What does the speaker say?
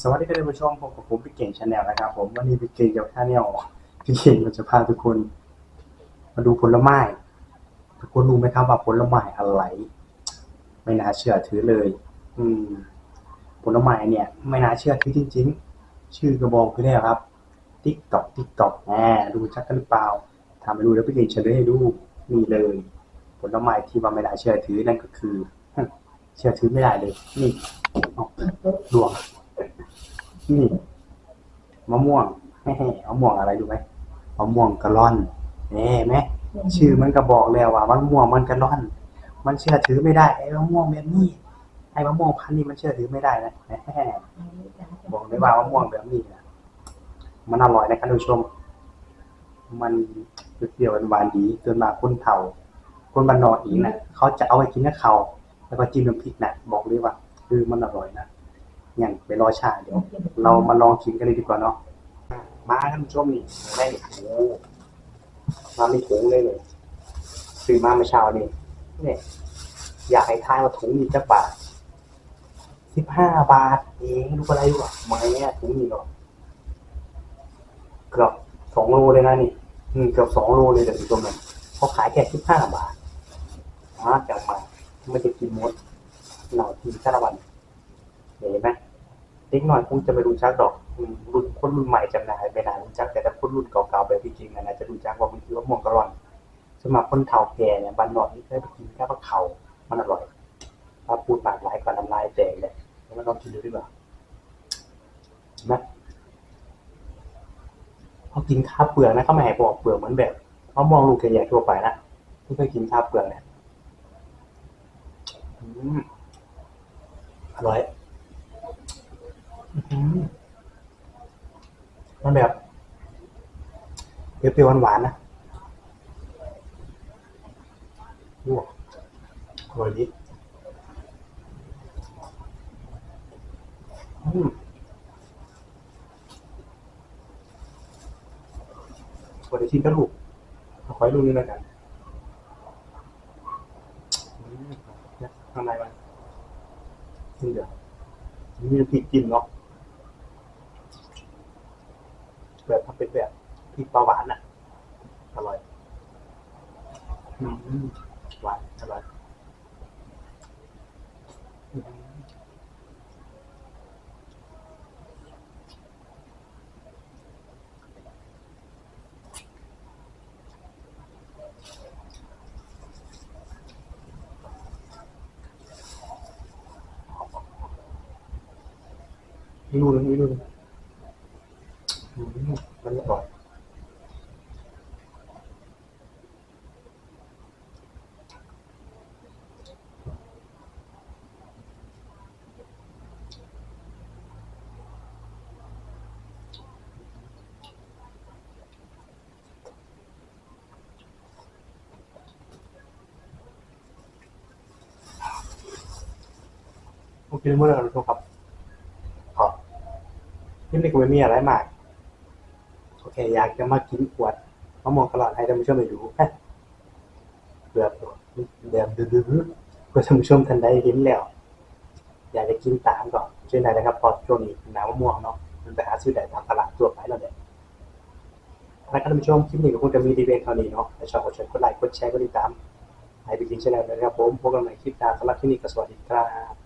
สวัสดีท่านผู้ชมพบกับผมพี่เก่งชาแนลนะครับ ผมวันนี้พี่เก่งกับชาแนลพี่เก่งเราจะพาทุกคน มาดูผลไม้ทุกคนรู้ไหมครับว่าผลไม้อะไร ไม่น่าเชื่อถือเลย อืม ผลไม้เนี่ย ไม่น่าเชื่อถือจริง ๆ ชื่อกระบอกคือได้ครับติ๊กตอกติ๊กตอกแหมดูชักกันหรือเปล่าทำไม่รู้แล้วพี่เก่งเฉลยให้ดูนี่เลย ผลไม้ที่ว่าไม่น่าเชื่อถือนั่นก็คือ เชื่อถือไม่ได้เลย นี่ดวง นี่มะม่วงแม่มะม่วงอะไรดูไหมมะม่วงกะล่อนเน่ไหมชื่อมันก็บอกแล้วว่ามะม่วงมันกะล่อน มันเชื่อถือไม่ได้ไอ้มะม่วงแบบนี้ไอ้มะม่วงพันธุ์นี้มันเชื่อถือไม่ได้นะแหมบอกเลยว่ามะม่วงแบบนี้นะมันอร่อยนะครับท่านผู้ชม มันเปรี้ยวๆหวานๆดีจนมาคนเฒ่า คนบ้านนอกอีกนะเขาจะเอาไปกินกับเขาวแล้วก็จิ้มน้ำพริกนะบอกเลยว่าคือมันอร่อยนะอ ย่างไปรอชาเดี๋ยว เรามาลองกินกันเลยดีกว่าเนาะมาท่านผู้ชมนี่ได้โอ้มาไม่ถุงเลยเลยซื้อมาเมื่อเช้านี่เนี่ยอยากให้ทายว่าถุงนี้จะบาทสิบห้าบาทเองดูอะไรวะไม่เนี่ยถุงนี้หรอกเกือบสองโลเลยนะนี่อืมเกือบสองโลเลยเดี๋ยวผู้ชมเนี่ยเขาขายแค่สิบห้าบาทมาจังมาไม่ได้กินหมดเรากินแค่ละวัน เห็นไหมเด็กน้อยคงจะไม่รู้จักดอกรุ่นคนรุ่นใหม่จำได้ไม่นานรู้จักแต่ถ้าคนรุ่นเก่าๆแบบพี่จริงๆนะน่าจะรู้จักว่ามันคือมะม่วงกะร่อนสำหรับคนเฒ่าแก่เนี่ยบ้านนอกนี่เคยไปกินแค่ว่าเขามันอร่อยถ้าพูปากหลายกว่าน้ำลายแตกเลยแล้วมันลองกินดูดีกว่าเห็นไหมเขากินข้าวเปลือกนะเขาไม่ให้บอกเปลือกเหมือนแบบมะม่วงลูกใหญ่ๆทั่วไปนะที่เคยกินข้าวเปลือกเนี่ยอืมอร่อย มันแบบเปรี้ยวๆหวานๆนะลวกอร่อยดีอืมวันนี้ชิมกระลูกเอาขอให้ลูกนี้แล้วกันข้างในมันนี่เดี๋ยวมีน้ำพริกจิ้มเนาะ แบบทำเป็นแบบพริกปลาหวานอะ อร่อย อืมหวานอร่อยอืมอีกลูกหนึ งอีกลูกหนึงอืมมันอร่อยโอเคเมื่อไหร่เราครับขอบนี่ไม่มีอะไรมาก โอเค อยากจะมากินขวดมะม่วงกะหล่อนให้ท่านผู้ชมไปดูแบบแบบดื้อๆเพื่อท่านผู้ชมท่านใดเห็นแล้ว อยากจะกินตามก่อนช่วยหน่อยนะครับพอช่วงนี้น้ำมะม่วงเนาะมันไปหาซื้อได้ตามตลาดทั่วไปแล้วเนี่ยนะครับท่านผู้ชมคลิปนี้ก็คงจะมีดีเวนเท่านี้เนาะถ้าชอบก็ช่วยกดไลค์กดแชร์กดติดตามให้ไปกินช่องนะครับผมพบกันใหม่คลิปหน้าสำหรับที่นี่ก็สวัสดีครับ